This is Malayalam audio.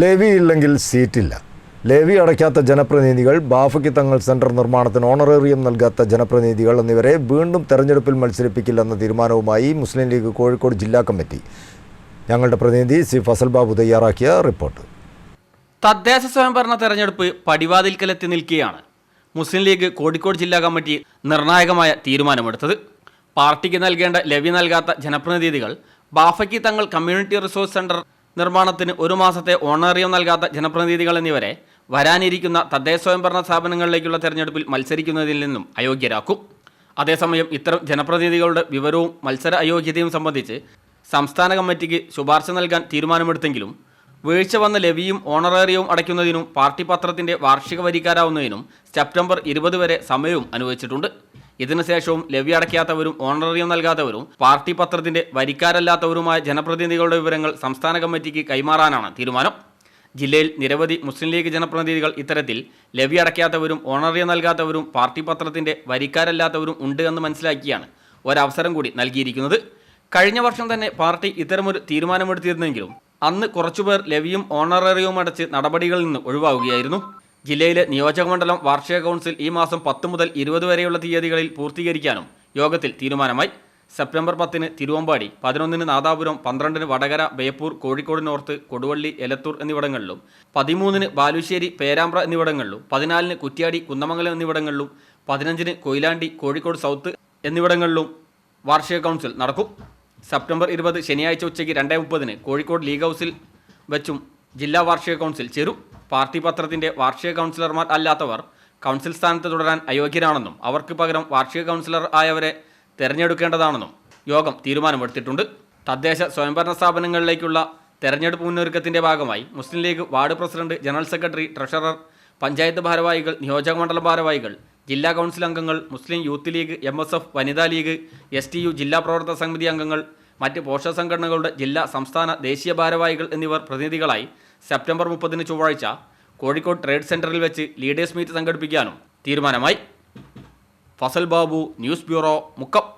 ലേവി ഇല്ലെങ്കിൽ സീറ്റില്ല. ലെവി അടയ്ക്കാത്ത ജനപ്രതിനിധികൾ ബാഫയ്ക്ക് തങ്ങൾ സെന്റർ നിർമ്മാണത്തിന് ഓണറേറിയം നൽകാത്ത ജനപ്രതിനിധികൾ എന്നിവരെ വീണ്ടും തെരഞ്ഞെടുപ്പിൽ മത്സരിപ്പിക്കില്ലെന്ന തീരുമാനവുമായി മുസ്ലിം ലീഗ് കോഴിക്കോട് ജില്ലാ കമ്മിറ്റി. ഞങ്ങളുടെ പ്രതിനിധി സി ഫസൽ ബാബു തയ്യാറാക്കിയ റിപ്പോർട്ട്. തദ്ദേശ സ്വയംഭരണ തെരഞ്ഞെടുപ്പ് പടിവാതിൽക്കലെത്തി നിൽക്കുകയാണ്. മുസ്ലിം ലീഗ് കോഴിക്കോട് ജില്ലാ കമ്മിറ്റി നിർണായകമായ തീരുമാനമെടുത്തത്. പാർട്ടിക്ക് നൽകേണ്ട ലവി നൽകാത്ത ജനപ്രതിനിധികൾ ബാഫയ്ക്ക് തങ്ങൾ കമ്മ്യൂണിറ്റി റിസോഴ്സ് സെന്റർ നിർമ്മാണത്തിന് ഒരു മാസത്തെ ഓണറിയം നൽകാത്ത ജനപ്രതിനിധികൾ എന്നിവരെ വരാനിരിക്കുന്ന തദ്ദേശ സ്വയംഭരണ സ്ഥാപനങ്ങളിലേക്കുള്ള തെരഞ്ഞെടുപ്പിൽ മത്സരിക്കുന്നതിൽ നിന്നും അയോഗ്യരാക്കും. അതേസമയം ഇത്തരം ജനപ്രതിനിധികളുടെ വിവരവും മത്സര അയോഗ്യതയും സംബന്ധിച്ച് സംസ്ഥാന കമ്മിറ്റിക്ക് ശുപാർശ നൽകാൻ തീരുമാനമെടുത്തെങ്കിലും വീഴ്ച വന്ന ലവിയും ഓണറേറിയവും അടയ്ക്കുന്നതിനും പാർട്ടി പത്രത്തിന്റെ വാർഷിക വരിക്കാരാവുന്നതിനും സെപ്റ്റംബർ ഇരുപത് വരെ സമയവും അനുവദിച്ചിട്ടുണ്ട്. ഇതിനുശേഷവും ലവി അടയ്ക്കാത്തവരും ഓണറേറിയം നൽകാത്തവരും പാർട്ടി പത്രത്തിന്റെ വരിക്കാരല്ലാത്തവരുമായ ജനപ്രതിനിധികളുടെ വിവരങ്ങൾ സംസ്ഥാന കമ്മിറ്റിക്ക് കൈമാറാനാണ് തീരുമാനം. ജില്ലയിൽ നിരവധി മുസ്ലിം ലീഗ് ജനപ്രതിനിധികൾ ഇത്തരത്തിൽ ലവി അടയ്ക്കാത്തവരും ഓണറിയം നൽകാത്തവരും പാർട്ടി പത്രത്തിന്റെ വരിക്കാരല്ലാത്തവരും ഉണ്ട് എന്ന് മനസ്സിലാക്കിയാണ് ഒരവസരം കൂടി നൽകിയിരിക്കുന്നത്. കഴിഞ്ഞ വർഷം തന്നെ പാർട്ടി ഇത്തരമൊരു തീരുമാനമെടുത്തിരുന്നെങ്കിലും അന്ന് കുറച്ചുപേർ ലവിയും ഓണററിയവും അടച്ച് നടപടികളിൽ നിന്ന് ഒഴിവാവുകയായിരുന്നു ജില്ലയിലെ നിയോജകമണ്ഡലം വാർഷിക കൗൺസിൽ ഈ മാസം പത്ത് മുതൽ ഇരുപത് വരെയുള്ള തീയതികളിൽ പൂർത്തീകരിക്കാനും യോഗത്തിൽ തീരുമാനമായി. സെപ്റ്റംബർ പത്തിന് തിരുവമ്പാടി പതിനൊന്നിന് നാദാപുരം പന്ത്രണ്ടിന് വടകര ബേപ്പൂർ കോഴിക്കോട് നോർത്ത് കൊടുവള്ളി എലത്തൂർ എന്നിവിടങ്ങളിലും പതിമൂന്നിന് ബാലുശ്ശേരി പേരാമ്പ്ര എന്നിവിടങ്ങളിലും പതിനാലിന് കുറ്റ്യാടി കുന്നമംഗലം എന്നിവിടങ്ങളിലും പതിനഞ്ചിന് കൊയിലാണ്ടി കോഴിക്കോട് സൗത്ത് എന്നിവിടങ്ങളിലും വാർഷിക കൗൺസിൽ നടക്കും. സെപ്റ്റംബർ ഇരുപത് ശനിയാഴ്ച ഉച്ചയ്ക്ക് രണ്ടേ മുപ്പതിന് കോഴിക്കോട് ലീഗ് ഹൗസിൽ വെച്ചും ജില്ലാ വാർഷിക കൗൺസിൽ ചേരും. പാർട്ടി പത്രത്തിന്റെ വാർഷിക കൗൺസിലർമാർ അല്ലാത്തവർ കൗൺസിൽ സ്ഥാനത്ത് തുടരാൻ അയോഗ്യരാണെന്നും അവർക്ക് പകരം വാർഷിക കൗൺസിലർ ആയവരെ തെരഞ്ഞെടുക്കേണ്ടതാണെന്നും യോഗം തീരുമാനമെടുത്തിട്ടുണ്ട്. തദ്ദേശ സ്വയംഭരണ സ്ഥാപനങ്ങളിലേക്കുള്ള തെരഞ്ഞെടുപ്പ് മുന്നൊരുക്കത്തിന്റെ ഭാഗമായി Muslim League ward president general secretary treasurer panchayat ഭാരവാഹികൾ നിയോജക മണ്ഡല ഭാരവാഹികൾ ജില്ലാ കൗൺസിൽ അംഗങ്ങൾ Muslim Youth League M S F Vanitha League S T U ജില്ലാ പ്രവർത്തക സമിതി അംഗങ്ങൾ മറ്റ് പോഷക സംഘടനകളുടെ ജില്ലാ സംസ്ഥാന ദേശീയ ഭാരവാഹികൾ എന്നിവർ പ്രതിനിധികളായി സെപ്റ്റംബർ മുപ്പതിന് ചൊവ്വാഴ്ച കോഴിക്കോട് ട്രേഡ് സെന്ററിൽ വെച്ച് ലീഡേഴ്സ് മീറ്റ് സംഘടിപ്പിക്കാനും തീരുമാനമായി. Fasal Babu news bureau Mukkam.